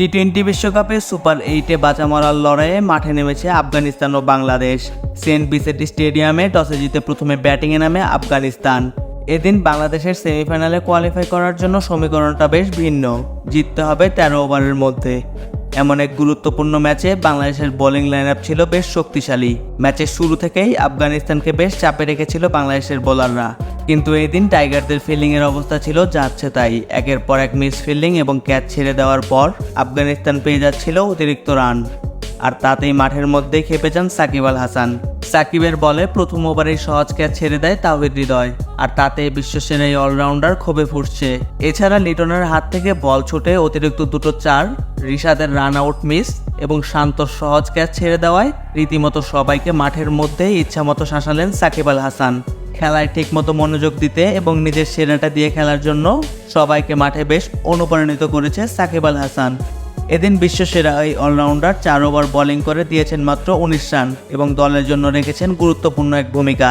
T twenty বিশ্বকাপে super এইটে বাঁচা মরার লড়াইয়ে মাঠে নেমেছে আফগানিস্তান ও বাংলাদেশ। সেন্ট বিসেটি স্টেডিয়ামে টসে জিতে প্রথমে ব্যাটিংয়ে নামে আফগানিস্তান। এদিন বাংলাদেশের সেমিফাইনালে কোয়ালিফাই করার জন্য সমীকরণটা বেশ ভিন্ন। জিততে হবে তেরো ওভারের মধ্যে। এমন এক গুরুত্বপূর্ণ ম্যাচে বাংলাদেশের বোলিং লাইন ছিল বেশ শক্তিশালী। ম্যাচের শুরু থেকেই আফগানিস্তানকে বেশ চাপে রেখেছিল বাংলাদেশের বোলাররা। কিন্তু এই দিন টাইগারদের ফিল্ডিংয়ের অবস্থা ছিল যাচ্ছে তাই। একের পর এক মিস ফিল্ডিং এবং ক্যাচ ছেড়ে দেওয়ার পর আফগানিস্তান পেয়ে যাচ্ছিল অতিরিক্ত রান। আর তাতেই মাঠের মধ্যেই খেপে যান সাকিব আল হাসান। সাকিবের বলে প্রথম ওভারেই সহজ ক্যাচ ছেড়ে দেয় তাওহিদ হৃদয়। আর তাতে বিশ্বসেরা এই অলরাউন্ডার ক্ষোভে ফুটছে। এছাড়া লিটনের হাত থেকে বল ছুটে অতিরিক্ত দুটো চার, রিশাদের রান আউট মিস এবং শান্ত সহজ ক্যাচ ছেড়ে দেওয়ায় রীতিমতো সবাইকে মাঠের মধ্যেই ইচ্ছামতো শাসালেন সাকিব আল হাসান। খেলায় ঠিকমতো মনোযোগ দিতে এবং নিজের সেরাটা দিয়ে খেলার জন্য সবাইকে মাঠে বেশ অনুপ্রাণিত করেছে সাকিব আল হাসান। এদিন বিশ্বসেরা এই অলরাউন্ডার চার ওভার বোলিং করে দিয়েছেন মাত্র উনিশ রান এবং দলের জন্য রেখেছেন গুরুত্বপূর্ণ এক ভূমিকা।